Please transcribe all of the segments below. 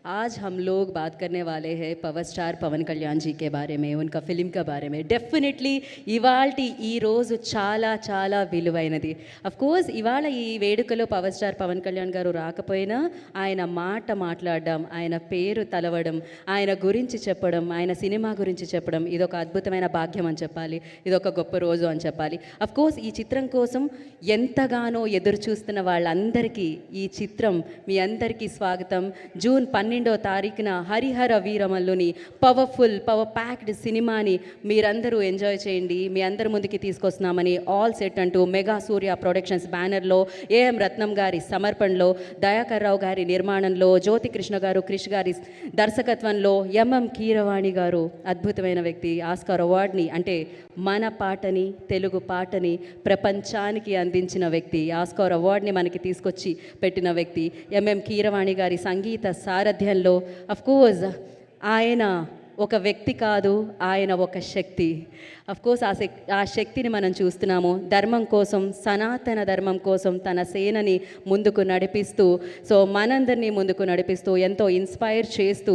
आज हम लोग बात करने वाले हैं పవర్ స్టార్ పవన్ కళ్యాణ్ जी के बारे में उनका फिल्म के बारे में డెఫినెట్లీ ఇవాల్టి ఈ రోజు చాలా చాలా విలువైనది అఫ్ కోర్స్ ఇవాళ ఈ వేడుకలో పవర్ స్టార్ పవన్ కళ్యాణ్ గారు రాకపోయినా ఆయన మాట మాట్లాడడం ఆయన పేరు తలవడం ఆయన గురించి చెప్పడం ఆయన సినిమా గురించి చెప్పడం ఇదొక అద్భుతమైన భాగ్యం అని చెప్పాలి ఇదొక గొప్ప రోజు అని చెప్పాలి అఫ్ కోర్స్ ఈ చిత్రం కోసం ఎంతగానో ఎదురు చూస్తున్న వాళ్ళందరికీ ఈ చిత్రం మీ అందరికీ స్వాగతం జూన్ పన్నెండో తారీఖున హరిహర వీరమల్లుని పవర్ఫుల్ పవర్ ప్యాక్డ్ సినిమాని మీరందరూ ఎంజాయ్ చేయండి. మీ అందరి ముందుకి తీసుకొస్తున్నామని ఆల్ సెట్ అంటూ మెగా సూర్య ప్రొడక్షన్స్ బ్యానర్లో ఏఎం రత్నం గారి సమర్పణలో దయాకర్ రావు గారి నిర్మాణంలో జ్యోతి కృష్ణ గారు క్రిష్ గారి దర్శకత్వంలో ఎంఎం కీరవాణి గారు అద్భుతమైన వ్యక్తి ఆస్కార్ అవార్డ్ని అంటే మన పాటని తెలుగు పాటని ప్రపంచానికి అందించిన వ్యక్తి ఆస్కార్ అవార్డ్ని మనకి తీసుకొచ్చి పెట్టిన వ్యక్తి ఎంఎం కీరవాణి గారి సంగీత సారథ్యంలో కోర్స్ ఆయన ఒక వ్యక్తి కాదు ఆయన ఒక శక్తి. కోర్స్ ఆ శక్ ఆ శక్తిని మనం చూస్తున్నాము. ధర్మం కోసం సనాతన ధర్మం కోసం తన సేనని ముందుకు నడిపిస్తూ సో మనందరినీ ముందుకు నడిపిస్తూ ఎంతో ఇన్స్పైర్ చేస్తూ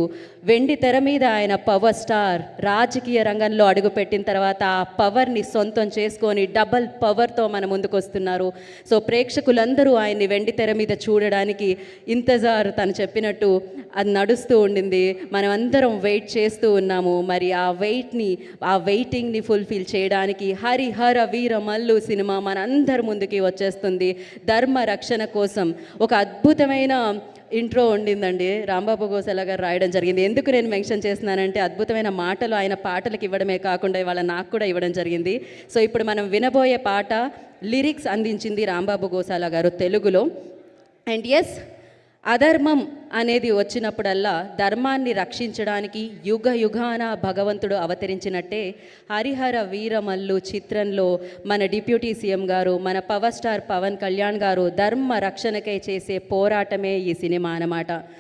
వెండి తెర మీద ఆయన పవర్ స్టార్ రాజకీయ రంగంలో అడుగుపెట్టిన తర్వాత ఆ పవర్ని సొంతం చేసుకొని డబల్ పవర్తో మన ముందుకు వస్తున్నారు సో ప్రేక్షకులందరూ ఆయన్ని వెండి తెర మీద చూడడానికి ఇంతజారు తను చెప్పినట్టు అది నడుస్తూ ఉండింది. మనమందరం వెయిట్ చేస్తూ ఉన్నాము. మరి ఆ వెయిట్ని ఆ వెయిటింగ్ని ఫుల్ఫిల్ చేయడానికి హరిహర వీర మల్లు సినిమా మనందరి ముందుకి వచ్చేస్తుంది. ధర్మ రక్షణ కోసం ఒక అద్భుతమైన ఇంట్రో ఉండిందండి. రాంబాబు గోసల గారు రాయడం జరిగింది. ఎందుకు నేను మెన్షన్ చేస్తున్నానంటే అద్భుతమైన మాటలు ఆయన పాటలకు ఇవ్వడమే కాకుండా ఇవాళ నాకు కూడా ఇవ్వడం జరిగింది. సో ఇప్పుడు మనం వినబోయే పాట లిరిక్స్ అందించింది రాంబాబు గోసాల గారు తెలుగులో. అండ్ ఎస్ అధర్మం అనేది వచ్చినప్పుడల్లా ధర్మాన్ని రక్షించడానికి యుగ యుగాన భగవంతుడు అవతరించినట్టే హరిహర వీరమల్లు చిత్రంలో మన డిప్యూటీ సీఎం గారు మన పవర్ స్టార్ పవన్ కళ్యాణ్ గారు ధర్మ రక్షణకై చేసే పోరాటమే ఈ సినిమా అన్నమాట.